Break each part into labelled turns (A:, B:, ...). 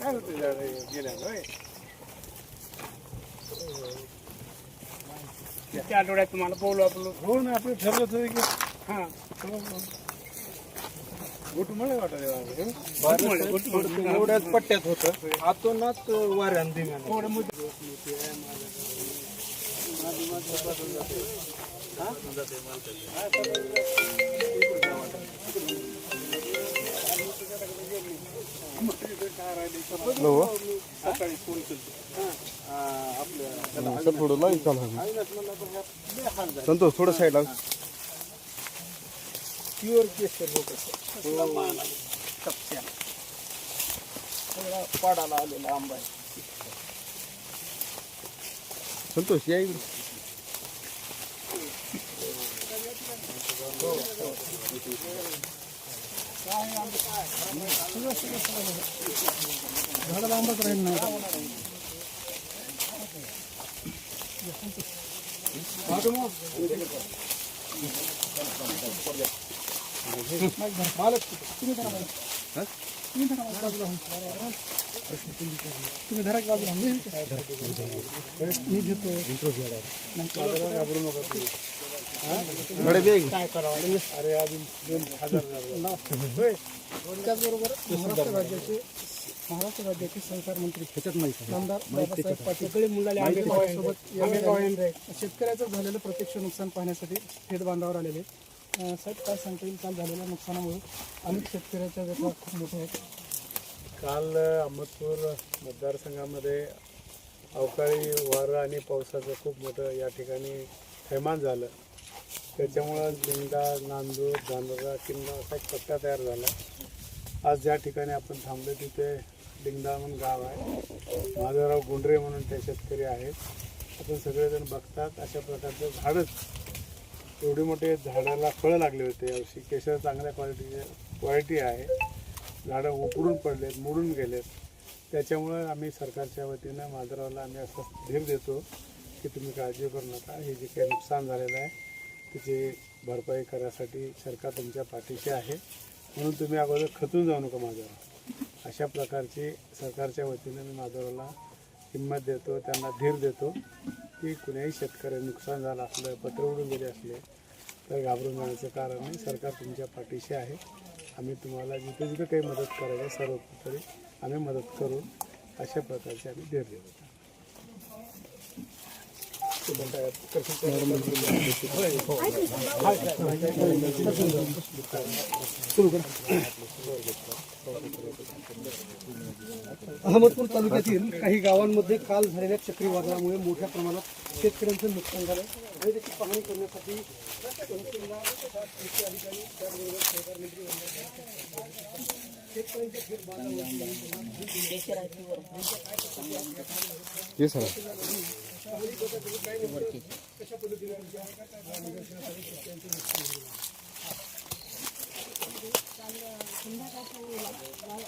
A: काय होतं झाड गेल्या
B: त्या आठवड्यात तुम्हाला बोलू आपलं
A: हो ना आपण ठरलं होतं की
B: हा.
A: गोट मला
C: एवढ्याच पट्ट्यात होतं आतूनच वाऱ्यान दिव्यानं
B: थोडं मुद्दा
A: सकाळी फोन
C: थोडं लाईन चालू संतोष थोडं साईड
A: प्युअर केस होत
B: कपच्या
A: पाडाला आलेला आंबा
C: संतोष या इकडे.
A: झाडाला आंबाच राहील ना मालक तुम्ही धरा मला. तुम्ही धरा मला बाजूला होऊन. तुम्ही धरा की बाजूला होऊन. मी घेतो नाही, बाजूला घाबरू नका तुम्ही.
C: थोडे बेग
A: काय करावं? अरे अजून दोन हजार होय. त्याचबरोबर महाराष्ट्र राज्याचे महाराष्ट्र राज्याचे सहकार मंत्री आमदार बाबासाहेब पाटील.
B: सगळे मुलाले आंबे
A: सोबत
B: आंबे पाहून रे
A: शेतकऱ्याचं झालेलं प्रत्यक्ष नुकसान पाहण्यासाठी थेट बांधावर आलेले साहेब काय सांगता येईल? काल झालेल्या नुकसानामुळे अनेक शेतकऱ्याच्या व्यथा खूप मोठ्या आहेत.
D: काल अहमदपूर मतदारसंघामध्ये अवकाळी वारं आणि पावसाचं खूप मोठं या ठिकाणी थैमान झालं. त्याच्यामुळं लिंगा नांदूर धानोरा किंवा असा एक पट्टा तयार झाला आज ज्या ठिकाणी आपण थांबलो तिथे लिंगदा म्हणून गाव आहे. माधवराव गुंडरे म्हणून ते शेतकरी आहेत. आपण सगळेजण बघतात अशा प्रकारचं झाडच. एवढी मोठे झाडाला फळं लागले होते. यावर्षी केशर चांगल्या क्वालिटीचे क्वालिटी आहे. झाडं उकडून पडलेत मोडून गेलेत. त्याच्यामुळं आम्ही सरकारच्या वतीनं माधवरावला आम्ही असं धीर देतो की तुम्ही काळजी करू नका. हे जे काही नुकसान झालेलं आहे त्याची भरपाई करायसाठी सरकार तुमच्या पाठीशी आहे म्हणून तुम्ही अगोदर खचून जाऊ नका माझ्यावर. अशा प्रकारची सरकारच्या वतीनं मी माधवरावला हिंमत देतो त्यांना धीर देतो की कुण्याही शेतकऱ्याला नुकसान झालं असलं पत्र उडून गेले असले तर घाबरून जाण्याचं कारण नाही. सरकार तुमच्या पाठीशी आहे. आम्ही तुम्हाला जिथे जिथे काही मदत करायला सर्व तरी आम्ही मदत करू अशा प्रकारचे आम्ही धीर देतो.
A: अहमदपूर तालुक्यातील काही गावांमध्ये काल झालेल्या चक्रीवादळामुळे मोठ्या प्रमाणात शेतकऱ्यांचं नुकसान झालं. आणि त्याची पाहणी करण्यासाठी शेतकऱ्यांच्या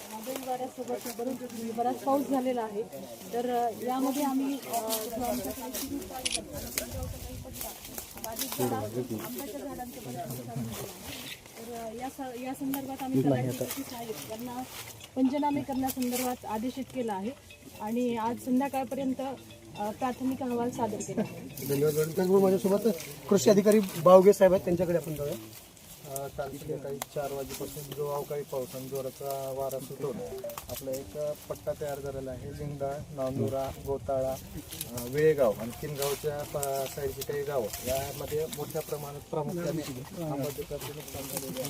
E: वादळी बराच पाऊस झालेला आहे तर यामध्ये आम्ही आंब्याच्या झाडांचं तर या स- या संदर्भात आम्ही तलाठी त्यांना पंचनामे करण्यासंदर्भात आदेशित केला आहे आणि आज संध्याकाळपर्यंत प्राथमिक अहवाल सादर केला.
A: धन्यवाद मॅडम. त्याचबरोबर माझ्यासोबत कृषी अधिकारी बावगे साहेब आहेत त्यांच्याकडे आपण जाऊया.
C: काल संध्याकाळी चार वाजेपासून जो अवकाळी पाऊस आणि जोराचा वारा सुरू होता आपला एक पट्टा तयार झालेला आहे. जिंगडाळ नांदुरा गोताळा वेळेगाव आणि किनगावच्या साईडची काही गाव. यामध्ये मोठ्या प्रमाणात प्रामुख्याने आंबाजोगाईचे नुकसान झालेले आहे.